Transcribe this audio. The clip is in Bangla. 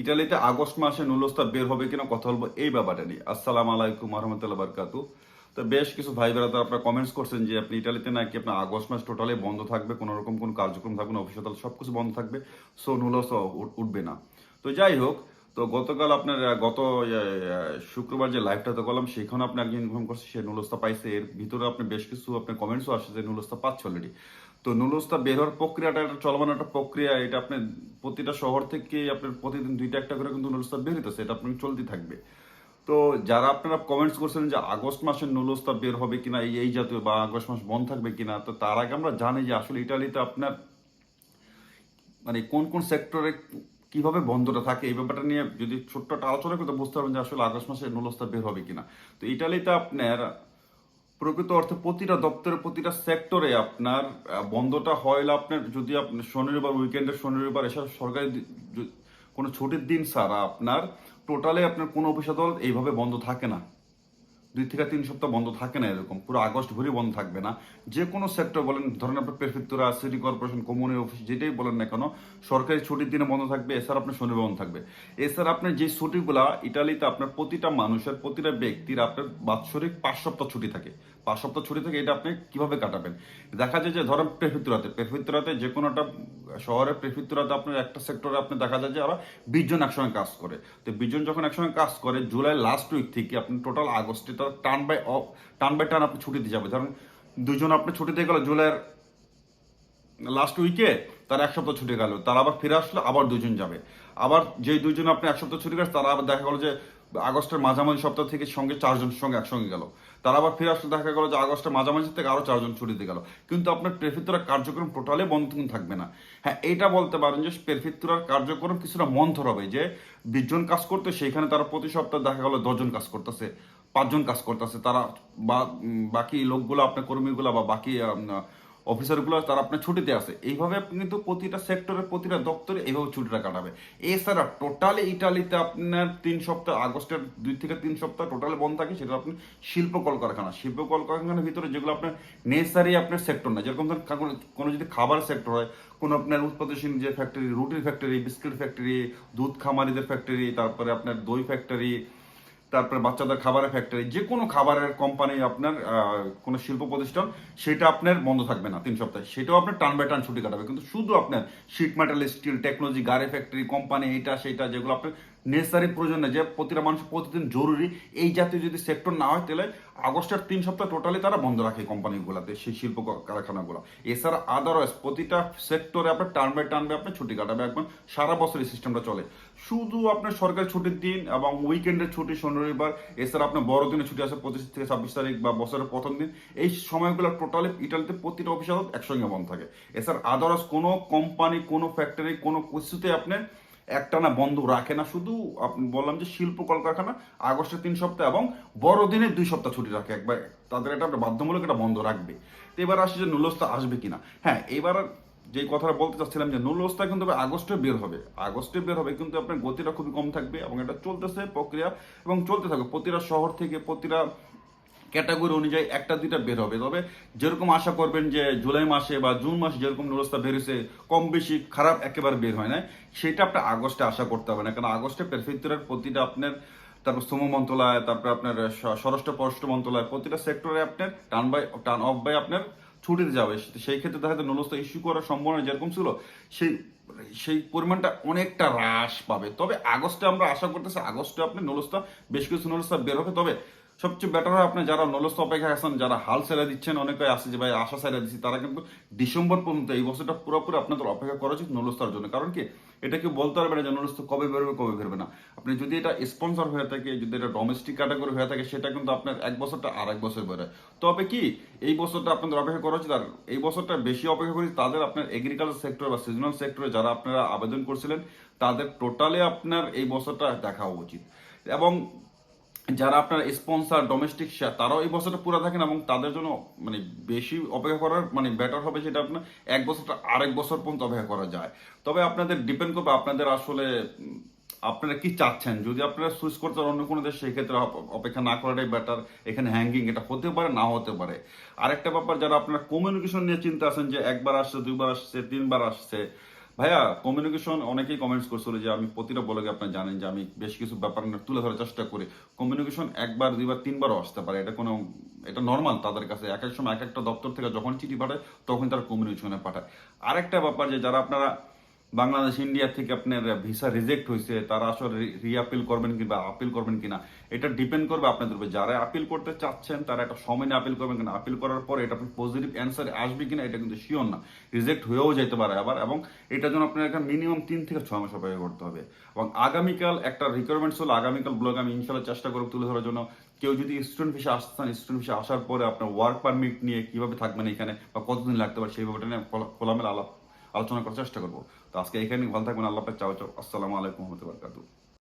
ইটালিতে আগস্ট মাসে নুলস্তা বের হবে কিনা কথা বলব এই ব্যাপারটা নিয়ে। আসসালাম আলাইকুম রহমতুল্লাহ বারকাতু তো বেশ কিছু ভাই তো আপনারা কমেন্টস করছেন যে আপনি ইটালিতে নাকি আপনার আগস্ট মাস টোটালি বন্ধ থাকবে, কোনো রকম কোনো কার্যক্রম থাকবে না অফিসিয়াল সব কিছু বন্ধ থাকবে সো নুলস্তা উঠবে না। তো যাই হোক, তো গতকাল আপনার, গত শুক্রবার যে লাইভটাতে করলাম সেখানে আপনি একজন ইনফর্ম করছে, সে নুলস্তা পাইছে। এর ভিতরে আপনি বেশ কিছু আপনার কমেন্টসও আসছে যে নুলস্তা পাচ্ছে অলরেডি তো নুলস্তা বের হওয়ার প্রক্রিয়াটা একটা চলমান একটা প্রক্রিয়া, এটা আপনি প্রতিটা শহর থেকে আপনার প্রতিদিন দুইটা একটা করে কিন্তু নুলস্তা বের হইতেছে, এটা আপনার চলতে থাকবে। তো যারা আপনারা কমেন্টস করছেন যে আগস্ট মাসের নুলস্তা বের হবে কিনা, এই এই জাতীয় বা আগস্ট মাস বন্ধ থাকবে কিনা, তো তার আগে আমরা জানি যে আসলে ইটালিতে আপনার মানে কোন কোন সেক্টরে কীভাবে বন্ধটা থাকে, এই ব্যাপারটা নিয়ে যদি ছোট্ট একটা আলোচনা করতে বুঝতে পারবেন যে আসলে আগস্ট মাসে নুলস্তা বের হবে কিনা। তো ইটালিতে আপনার প্রকৃত অর্থে প্রতিটা দপ্তরের প্রতিটা সেক্টরে আপনার বন্ধটা হইলে আপনার, যদি আপনি শনি রবিবার উইকেন্ডের শনি রবিবার এসব সরকারি কোনো ছুটির দিন ছাড়া আপনার টোটালে আপনার কোনো অফিস আদালত এইভাবে বন্ধ থাকে না। দুই থেকে তিন সপ্তাহ বন্ধ থাকে না এরকম। পুরো আগস্ট ভরে বন্ধ থাকবে না। যে কোনো সেক্টর বলেন, ধরেন আপনার প্রেফেক্টুরা সিটি কর্পোরেশন কমিউনি অফিস যেটাই বলেন না কেন, সরকারি ছুটির দিনে বন্ধ থাকবে, এছাড়া আপনার শনিবার বন্ধ থাকবে। এছাড়া আপনার যে ছুটিগুলা, ইটালিতে আপনার প্রতিটা মানুষের, প্রতিটা ব্যক্তির আপনার বাৎসরিক পাঁচ সপ্তাহ ছুটি থাকে। পাঁচ সপ্তাহ ছুটি থাকে এটা আপনি কীভাবে কাটাবেন? দেখা যায় যে, ধরেন প্রেফেক্টুরাতে প্রেফেক্টুরাতে যে কোনো একটা শহরের প্রেফেক্টুরাতে আপনার একটা সেক্টরে আপনি দেখা যায় যে আবার বিশ জন একসঙ্গে কাজ করে। তো বিশ জন যখন একসঙ্গে কাজ করে, জুলাই লাস্ট উইক থেকে আপনি টোটাল আগস্টে তার টান বাই টান বাই টান আপনি যাবে দুজন আপনি গেল, জুলাইয়ের লাস্ট উইকে তার এক সপ্তাহ ছুটি গেল আবার ফিরে আসলো, আবার দুজন যাবে। আবার যেই দুজন আপনি এক সপ্তাহ ছুটি গেছে, তারা আবার দেখা গেলো যে আগস্টের মাঝামাঝি সপ্তাহ থেকে সঙ্গে চারজনের সঙ্গে একসঙ্গে গেল। তারা আবার ফিরে আসলে, দেখা গেলো যে আগস্টের মাঝামাঝি থেকে আরও চারজন ছুটিতে গেল। কিন্তু আপনার প্রেফিতুরার কার্যক্রম টোটালে বন্ধ থাকবে না। হ্যাঁ এটা বলতে পারেন যে প্রেফিতুরার কার্যক্রম কিছুটা মন্থর হবে, যে বিশজন কাজ করতে, সেইখানে তারা প্রতি সপ্তাহে দেখা গেলো দশজন কাজ করতেছে। পাঁচজন কাজ করতেছে, তারা বা বাকি লোকগুলো, আপনার কর্মীগুলো বা বাকি অফিসারগুলো, তারা আপনার ছুটিতে আছে। এইভাবে আপনি কিন্তু প্রতিটা সেক্টরের প্রতিটা দপ্তরে এইভাবে ছুটিটা কাটাবে। এছাড়া টোটালি ইটালিতে আপনার তিন সপ্তাহ, আগস্টের দুই থেকে তিন সপ্তাহ টোটালি বন্ধ থাকে, সেটা আপনি শিল্প কলকারখানা। শিল্প কলকারখানার ভিতরে যেগুলো আপনার নেসারি আপনার সেক্টর না, যেরকম ধরুন কোনো যদি খাবার সেক্টর হয়, কোনো আপনার উৎপাদনশীল যে ফ্যাক্টরি রুটির ফ্যাক্টরি বিস্কিট ফ্যাক্টরি দুধ খামারিদের ফ্যাক্টরি তারপরে আপনার দই ফ্যাক্টরি তারপরে বাচ্চাদের খাবারের ফ্যাক্টরি যে কোনো খাবারের কোম্পানি আপনার কোনো শিল্প প্রতিষ্ঠান, সেটা আপনার বন্ধ থাকবে না তিন সপ্তাহে। সেটাও আপনার টান বাই টান ছুটি কাটাবে। কিন্তু শুধু আপনার শিট মেটাল স্টিল টেকনোলজি গাড়ি ফ্যাক্টরি কোম্পানি এটা, সেটা, যেগুলো আপনার নেসারি প্রয়োজন নেই, যে প্রতিটা মানুষ প্রতিদিন জরুরি। এই জাতীয় যদি সেক্টর না হয়, তাহলে আগস্টের তিন সপ্তাহ টোটালি তারা বন্ধ রাখে কোম্পানিগুলোতে সেই শিল্প কারখানাগুলো। এছাড়া আদারওয়াইজ প্রতিটা সেক্টরে আপনার টার্ন বাই টার্ন আপনি ছুটি কাটাবে একদম, সারা বছর এই সিস্টেমটা চলে। শুধু আপনার সরকারি ছুটির দিন এবং উইকেন্ডের ছুটি শনি রবিবার এছাড়া আপনার বড়দিনের ছুটি আছে পঁচিশ থেকে ছাব্বিশ তারিখ বা বছরের প্রথম দিন, এই সময়গুলো টোটালি ইটালিতে প্রতিটা অফিস একসঙ্গে বন্ধ থাকে। এছাড়া আদারওয়াইজ কোনো কোম্পানি কোনো ফ্যাক্টরি কোনো কিছুতে আপনার একটানা বন্ধ রাখে না শুধু বললাম যে শিল্প কলকারখানা আগস্টের তিন সপ্তাহ এবং বড়দিনের দুই সপ্তাহ ছুটি রাখে। একবার তাদের এটা একটা বাধ্যমূলক এটা বন্ধ রাখবে। তো এবার আসে যে নুলস্তা আসবে কিনা। হ্যাঁ এবার যে কথাটা বলতে চাচ্ছিলাম যে নুলস্তা কিন্তু আগস্টে বের হবে। আগস্টে বের হবে কিন্তু আপনার গতিটা খুবই কম থাকবে এবং এটা চলতেছে প্রক্রিয়া এবং চলতে থাকবে প্রতিটা শহর থেকে প্রতিটা ক্যাটাগরি অনুযায়ী একটা দুইটা বের হবে। তবে যেরকম আশা করবেন যে জুলাই মাসে বা জুন মাসে যেরকম ব্যবস্থা বেরিয়েছে কম বেশি খারাপ একেবারে বের হয় না সেটা আপনি আগস্টে আশা করতে হবে না। কারণ আগস্টে প্রেফেক্টরের প্রতিটা আপনার, তারপর শ্রম মন্ত্রণালয়, তারপর আপনার স্বরাষ্ট্র পররাষ্ট্র মন্ত্রণালয়, প্রতিটা সেক্টরে আপনার টান বাই, টান অফ বাই আপনার ছুটিতে যাবে। সেই ক্ষেত্রে দেখা যায় নুলস্থা ইস্যু করার সম্ভাবনা যেরকম ছিল, সেই সেই পরিমাণটা অনেকটা হ্রাস পাবে। তবে আগস্টে আমরা আশা করতেছি আগস্টে আপনি নলস্তা বেশ কিছু নলস্তা বের হবে। তবে সবচেয়ে বেটার হয় আপনি যারা নলস্তা অপেক্ষা আছেন, যারা হাল সেরা দিচ্ছেন অনেকে আছে যে ভাই আশা সেরা দিচ্ছি, তারা কিন্তু ডিসেম্বর পর্যন্ত এই বছরটা পুরোপুরি আপনাদের অপেক্ষা করা উচিত নলস্তার জন্য। কারণ কি? এটা কি বলতে পারবে না যে নলস্ত কবে বেরোবে কবে বেরোবে না। আপনি যদি এটা স্পন্সর হয়ে থাকে, যদি এটা ডোমেস্টিক ক্যাটাগরি হয়ে থাকে, সেটা কিন্তু আপনার এক বছরটা আর এক বছর বেরোয়। তবে কি? এই বছরটা আপনাদের অপেক্ষা করা উচিত। আর এই বছরটা বেশি অপেক্ষা করি তাদের আপনার এগ্রিকালচার সেক্টর বা সিজনাল সেক্টরে যারা আপনারা আবেদন করছিলেন, তাদের টোটালে আপনার এই বছরটা দেখা উচিত। এবং যারা আপনার স্পন্সর ডোমেস্টিক শেয়ার তারাও এই বছরটা পুরো থাকেন এবং তাদের জন্য মানে বেশি অপেক্ষা করার মানে বেটার হবে সেটা আপনার এক বছরটা আরেক বছর পর্যন্ত অপেক্ষা করা যায়। তবে আপনাদের ডিপেন্ড করবে আপনাদের আসলে, আপনারা কি চাচ্ছেন? যদি আপনারা সুইচ করতে অন্য কোনো দেশ, সেই ক্ষেত্রে অপেক্ষা না করাটাই বেটার এখানে হ্যাঙ্গিং এটা হতে পারে না হতে পারে। আরেকটা ব্যাপার, যারা আপনারা কমিউনিকেশন নিয়ে চিন্তা আছেন যে একবার আসছে, দুইবার আসছে, তিনবার আসছে ভাইয়া কমিউনিকেশন অনেকেই কমেন্টস করছিল যে আমি প্রতিটা ব্লগে আপনার জানেন যে আমি বেশ কিছু ব্যাপার তুলে ধরার চেষ্টা করি। কমিউনিকেশন একবার, দুইবার, তিনবারও আসতে পারে। এটা কোনো, এটা নর্মাল তাদের কাছে। এক এক সময় এক একটা দপ্তর থেকে যখন চিঠি পাঠায়, তখন তারা কমিউনিকেশনে পাঠায়। আরেকটা ব্যাপার যে যারা আপনারা বাংলাদেশ ইন্ডিয়া থেকে আপনার ভিসা রিজেক্ট হয়েছে, তারা আসলে রিআপিল করবেন কিংবা আপিল করবেন কিনা, এটা ডিপেন্ড করবে আপনাদের উপর। যারা আপিল করতে চাচ্ছেন, তারা একটা সময় নিয়ে আপিল করবেন কিনা আপিল করার পরে এটা আপনার পজিটিভ অ্যান্সার আসবে কিনা, এটা কিন্তু শিওর না। রিজেক্ট হয়েও যেতে পারে আবার, এবং এটার জন্য আপনার একটা মিনিমাম তিন থেকে ছয় মাস অপেক্ষা করতে হবে। এবং আগামীকাল একটা রিকোয়ারমেন্টস হলো আগামীকাল ব্লগ আমি ইনশাল্লাহ চেষ্টা করব তুলে ধরার জন্য। কেউ যদি স্টুডেন্ট ভিসা আসতেন স্টুডেন্ট ভিসা আসার পরে আপনার ওয়ার্ক পারমিট নিয়ে কীভাবে থাকবেন এখানে, বা কতদিন লাগতে পারে সেই ব্যাপারটা নিয়ে খোলা- খোলামেলা আলাপ আলোচনা করার চেষ্টা করব। তো আজকে এখানে ভালো থাকবেন। আল্লাহ চাও আসসালামু আলাইকুম রহমতুল্লাহ